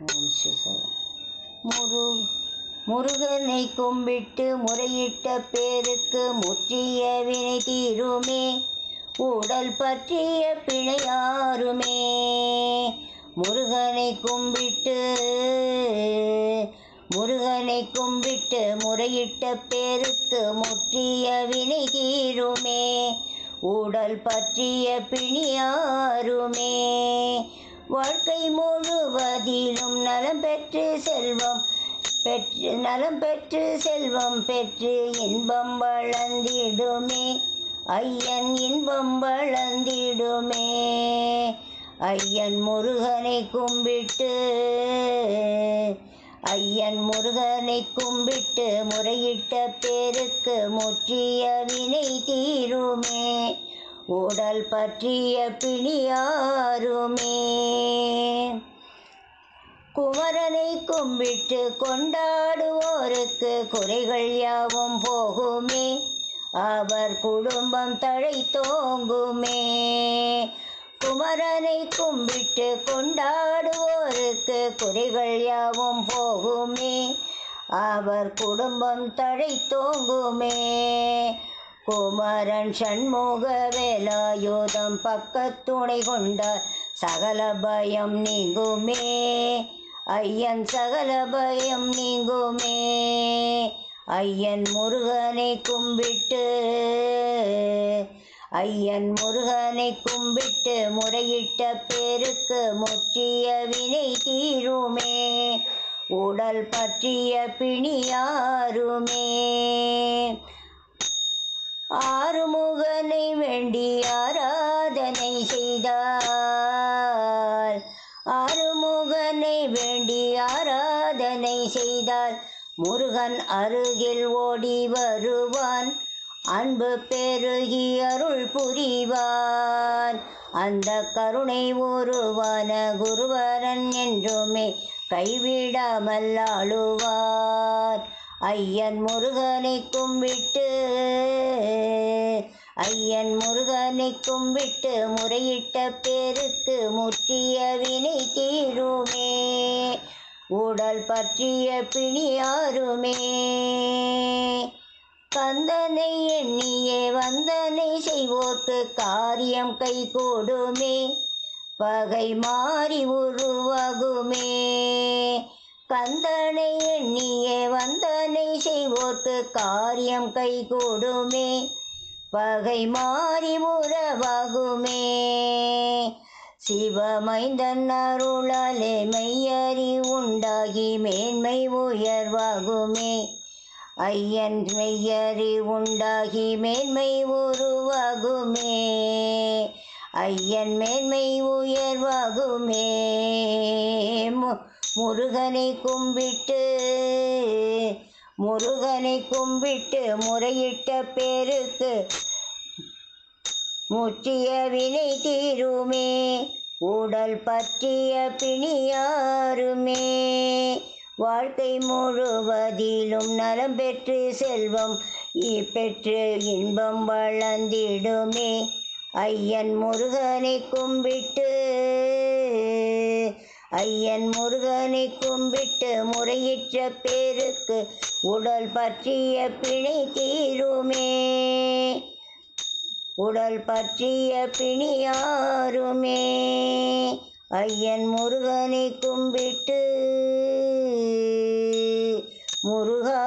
ஓம் ஸ்ரீ சரணம். முரு முருகனை கும்பிட்டு முறையிட்ட பேருக்கு முற்றிய வினை தீருமே. உடல் பற்றிய பிழையாருமே. முருகனை கும்பிட்டு முருகனை கும்பிட்டு முறையிட்ட பேருக்கு முற்றிய வினை தீருமே. உடல் பற்றிய பிணியாருமே. வாழ்க்கை முழுவதிலும் நலம் பெற்று செல்வம் பெற்று நலம் பெற்று செல்வம் பெற்று இன்பம் வளர்ந்திடுமே. ஐயன் இன்பம் வளர்ந்திடுமே. ஐயன் முருகனை கும்பிட்டு ஐயன் முருகனை கும்பிட்டு முறையிட்ட பேருக்கு முற்றிய வினை தீருமே. உடல் பற்றிய பிணியாருமே. குமரனை கும்பிட்டு கொண்டாடுவோருக்கு குறைகள் யாவும் போகுமே. அவர் குடும்பம் தழை தோங்குமே குமரனை கும்பிட்டு கொண்டாடுவோருக்கு குறைகள் யாவும் போகுமே. அவர் குடும்பம் தழை தோங்குமே குமரன் சண்முக வேலாயுதம் பக்கத்துணை கொண்டார் சகல பயம் நீங்குமே. ஐயன் சகல பயம் நீங்குமே. ஐயன் முருகனை கும்பிட்டு ஐயன் முருகனை கும்பிட்டு முறையிட்ட பேருக்கு முற்றிய வினை தீருமே. உடல் பற்றிய பிணியாருமே ஆறுமுகனை வேண்டி ஆராதனை செய்தால் முருகன் அருகில் ஓடி வருவான். அன்பு பெருகி அருள் புரிவான். அந்த கருணை ஒருவான குருவரன் என்றுமே கைவிடாமல் ஆளுவார். ஐயன் முருகனை கும்பிட்டு ஐயன் முருகனை கும்பிட்டு முறையிட்ட பேருக்கு முற்றிய வினை தீருமே. உடல் பற்றிய பிணியாருமே கந்தனை எண்ணியே வந்தனை செய்வோர்க்கு காரியம் கை கூடுமே. பகை மாறி உருவாகுமே. கந்தனை எண்ணியே வந்தனை செய்வோர்க்கு காரியம் கை கூடுமே. பகை மாறி உறவாகுமே சிவமைந்தன் அருளாலே மெய்யறி உண்டாகி மேன்மை உயர்வாகுமே. ஐயன் மெய்யறி உண்டாகி மேன்மை உருவாகுமே. ஐயன் மேன்மை உயர்வாகுமே. முருகனை கும்பிட்டு முருகனை கும்பிட்டு முறையிட்ட பேருக்கு முற்றிய வினை தீருமே. உடல் பற்றிய பிணியாருமே. வாழ்க்கை முழுவதிலும் நலம் பெற்று செல்வம் பெற்று இன்பம் வளர்ந்திடுமே. ஐயன் முருகனை கும்பிட்டு ஐயன் முருகனை கும்பிட்டு முறையிட்ட பேருக்கு உடல் பற்றிய பிணை தீருமே. உடல் பற்றிய பிணியாருமே ஐயன் முருகனை கும்பிட்டு முருகா